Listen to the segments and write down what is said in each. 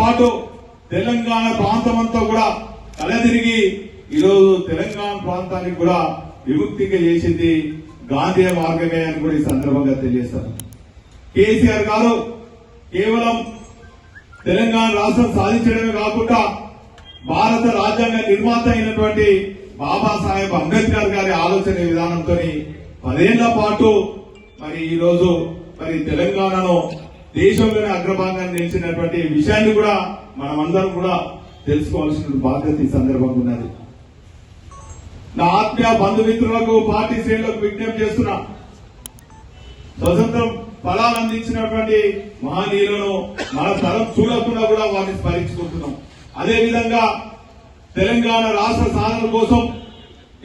పాటు తెలంగాణ ప్రాంతం అంతా కూడా తలదిరిగి ఈరోజు తెలంగాణ ప్రాంతానికి కూడా విముక్తిగా చేసింది గాంధీ మార్గమే అని కూడా ఈ సందర్భంగా తెలియజేస్తాను కేసీఆర్ గారు కేవలం తెలంగాణ రాష్ట్రం సాధించడమే కాకుండా భారత రాజ్యాంగ నిర్మాత అయినటువంటి బాబాసాహెబ్ అంబేద్కర్ గారి ఆలోచన విధానంతో పదేళ్ళ పాటు మరి ఈరోజు మరి తెలంగాణను దేశంలోనే అగ్రభాగాన్ని నిలిచినటువంటి విషయాన్ని కూడా మనమందరం కూడా తెలుసుకోవాల్సిన బాధ్యత ఈ సందర్భంగా ఉన్నది. నా ఆత్మీయ బంధుమిత్రులకు పార్టీ శ్రేణులకు విజ్ఞప్తి చేస్తున్నా. స్వతంత్రం ఫలాలు అందించినటువంటి మహనీయులను మన తరం చూడకుండా కూడా వారిని స్మరించుకుంటున్నాం. అదేవిధంగా తెలంగాణ రాష్ట్ర సాధన కోసం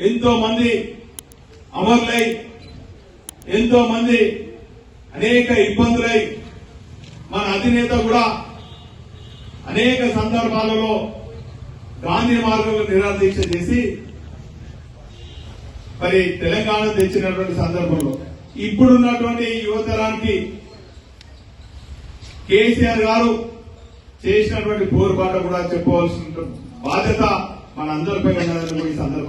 ఎంతో మంది అమరులై ఎంతో మంది అనేక ఇబ్బందులై మన అధినేత కూడా అనేక సందర్భాలలో గాంధీ మార్గంలో నిరాదీక్ష చేసి మరి తెలంగాణ తెచ్చినటువంటి సందర్భంలో ఇప్పుడున్నటువంటి యువతరానికి కేసీఆర్ గారు చేసినటువంటి పోరుబాట కూడా చెప్పవలసిన బాధ్యత మన అందరిపై ఉన్నదని ఈ సందర్భంగా